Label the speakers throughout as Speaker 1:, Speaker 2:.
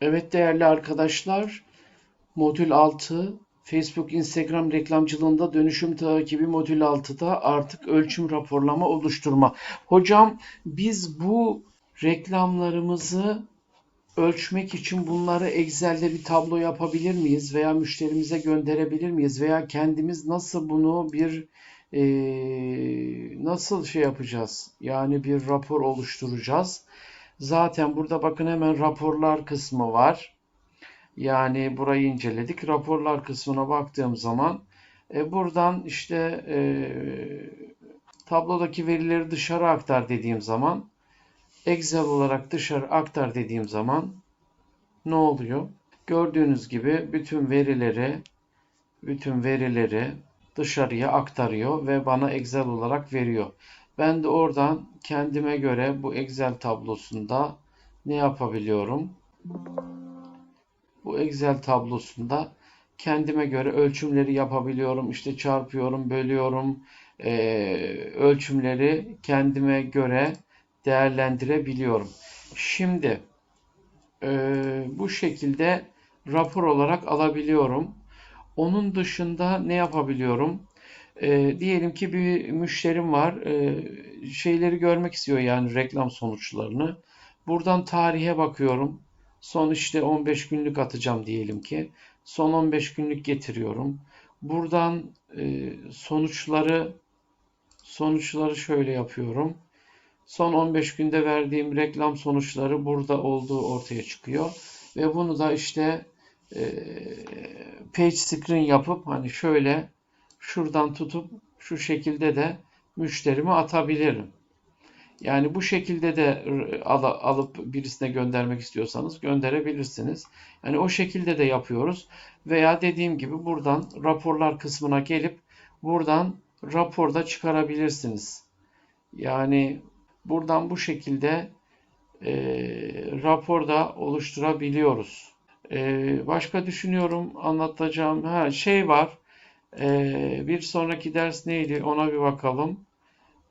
Speaker 1: Evet değerli arkadaşlar, Modül 6 Facebook, Instagram reklamcılığında dönüşüm takibi Modül 6'da artık ölçüm raporlama oluşturma. Hocam biz bu reklamlarımızı ölçmek için bunları Excel'de bir tablo yapabilir miyiz veya müşterimize gönderebilir miyiz veya kendimiz nasıl bunu bir eee, nasıl şey yapacağız? Yani bir rapor oluşturacağız. Zaten burada bakın hemen raporlar kısmı var. Yani burayı inceledik. Raporlar kısmına baktığım zaman e, buradan işte e, tablodaki verileri dışarı aktar dediğim zaman Excel olarak dışarı aktar dediğim zaman ne oluyor? Gördüğünüz gibi bütün verileri bütün verileri dışarıya aktarıyor ve bana Excel olarak veriyor. Ben de oradan kendime göre bu Excel tablosunda ne yapabiliyorum? Bu Excel tablosunda kendime göre ölçümleri yapabiliyorum. İşte çarpıyorum, bölüyorum. Ee, ölçümleri kendime göre değerlendirebiliyorum. Şimdi e, bu şekilde rapor olarak alabiliyorum. Onun dışında ne yapabiliyorum? E, diyelim ki bir müşterim var. E, şeyleri görmek istiyor yani reklam sonuçlarını. Buradan tarihe bakıyorum. Son işte 15 günlük atacağım diyelim ki. Son 15 günlük getiriyorum. Buradan e, sonuçları sonuçları şöyle yapıyorum. Son 15 günde verdiğim reklam sonuçları burada olduğu ortaya çıkıyor. Ve bunu da işte e, page screen yapıp hani şöyle şuradan tutup şu şekilde de müşterime atabilirim. Yani bu şekilde de al, alıp birisine göndermek istiyorsanız gönderebilirsiniz. Yani o şekilde de yapıyoruz. Veya dediğim gibi buradan raporlar kısmına gelip buradan raporda çıkarabilirsiniz. Yani buradan bu şekilde e, raporda oluşturabiliyoruz. E, başka düşünüyorum anlatacağım. Ha şey var. E, bir sonraki ders neydi? Ona bir bakalım.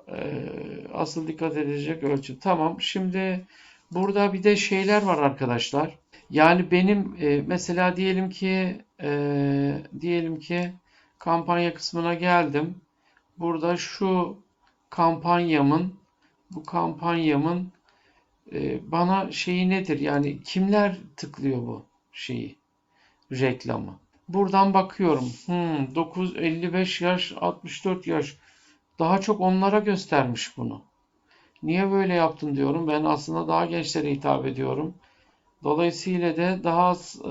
Speaker 1: Ee, asıl dikkat edecek ölçü. Tamam. Şimdi burada bir de şeyler var arkadaşlar. Yani benim e, mesela diyelim ki e, diyelim ki kampanya kısmına geldim. Burada şu kampanyamın bu kampanyamın e, bana şeyi nedir? Yani kimler tıklıyor bu şeyi reklamı? Buradan bakıyorum. Hmm, 9 55 yaş 64 yaş daha çok onlara göstermiş bunu. Niye böyle yaptın diyorum. Ben aslında daha gençlere hitap ediyorum. Dolayısıyla da daha az e,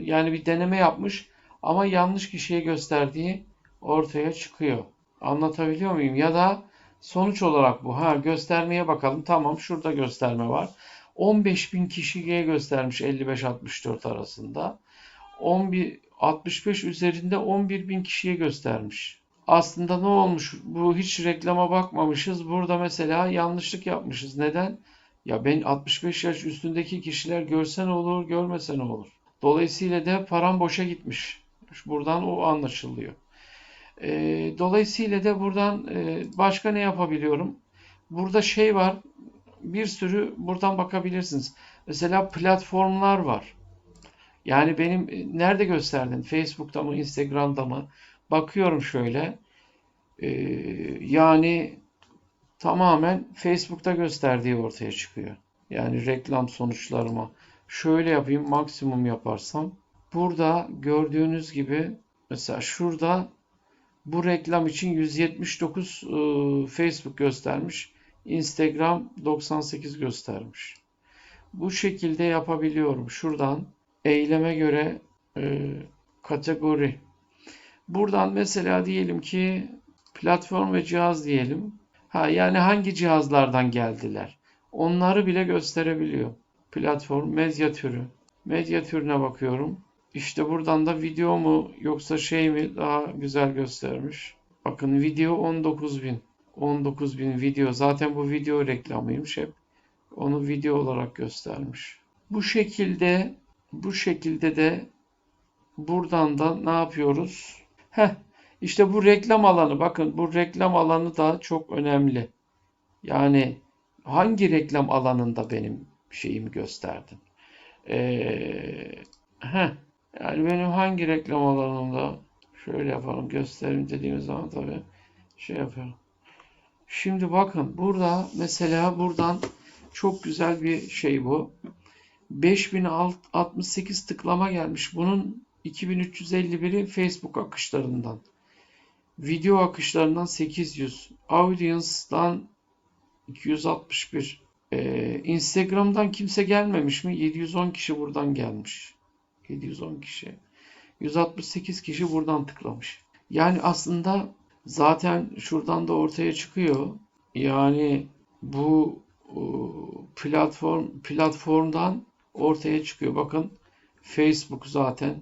Speaker 1: yani bir deneme yapmış ama yanlış kişiye gösterdiği ortaya çıkıyor. Anlatabiliyor muyum? Ya da sonuç olarak bu. Ha göstermeye bakalım. Tamam şurada gösterme var. 15 bin kişiye göstermiş 55-64 arasında. 11, 65 üzerinde 11 bin kişiye göstermiş aslında ne olmuş? Bu hiç reklama bakmamışız. Burada mesela yanlışlık yapmışız. Neden? Ya ben 65 yaş üstündeki kişiler görsen olur, görmesen olur. Dolayısıyla da param boşa gitmiş. Buradan o anlaşılıyor. E, dolayısıyla da buradan e, başka ne yapabiliyorum? Burada şey var. Bir sürü buradan bakabilirsiniz. Mesela platformlar var. Yani benim e, nerede gösterdin? Facebook'ta mı, Instagram'da mı? Bakıyorum şöyle. Ee, yani tamamen Facebook'ta gösterdiği ortaya çıkıyor. Yani reklam sonuçlarıma. Şöyle yapayım maksimum yaparsam. Burada gördüğünüz gibi mesela şurada bu reklam için 179 e, Facebook göstermiş. Instagram 98 göstermiş. Bu şekilde yapabiliyorum. Şuradan eyleme göre e, kategori Buradan mesela diyelim ki platform ve cihaz diyelim. Ha yani hangi cihazlardan geldiler? Onları bile gösterebiliyor. Platform medya türü. Medya türüne bakıyorum. İşte buradan da video mu yoksa şey mi daha güzel göstermiş. Bakın video 19.000. 19.000 video. Zaten bu video reklamıymış hep. Onu video olarak göstermiş. Bu şekilde bu şekilde de buradan da ne yapıyoruz? Heh, işte bu reklam alanı bakın bu reklam alanı da çok önemli. Yani hangi reklam alanında benim şeyimi gösterdin? Ee, yani benim hangi reklam alanımda şöyle yapalım gösterim dediğimiz zaman tabii şey yapıyorum. Şimdi bakın burada mesela buradan çok güzel bir şey bu. 5068 tıklama gelmiş. Bunun 2351'i Facebook akışlarından. Video akışlarından 800. Audience'dan 261. Ee, Instagram'dan kimse gelmemiş mi? 710 kişi buradan gelmiş. 710 kişi. 168 kişi buradan tıklamış. Yani aslında zaten şuradan da ortaya çıkıyor. Yani bu e, platform platformdan ortaya çıkıyor. Bakın Facebook zaten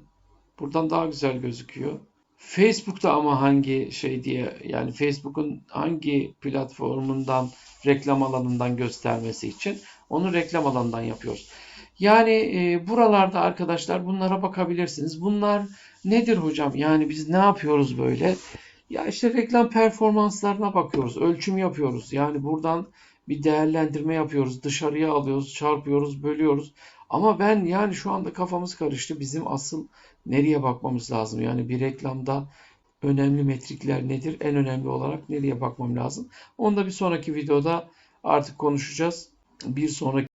Speaker 1: buradan daha güzel gözüküyor. Facebook'ta ama hangi şey diye yani Facebook'un hangi platformundan reklam alanından göstermesi için onu reklam alanından yapıyoruz. Yani e, buralarda arkadaşlar bunlara bakabilirsiniz. Bunlar nedir hocam? Yani biz ne yapıyoruz böyle? Ya işte reklam performanslarına bakıyoruz, ölçüm yapıyoruz. Yani buradan bir değerlendirme yapıyoruz, dışarıya alıyoruz, çarpıyoruz, bölüyoruz. Ama ben yani şu anda kafamız karıştı. Bizim asıl nereye bakmamız lazım? Yani bir reklamda önemli metrikler nedir? En önemli olarak nereye bakmam lazım? Onu da bir sonraki videoda artık konuşacağız. Bir sonraki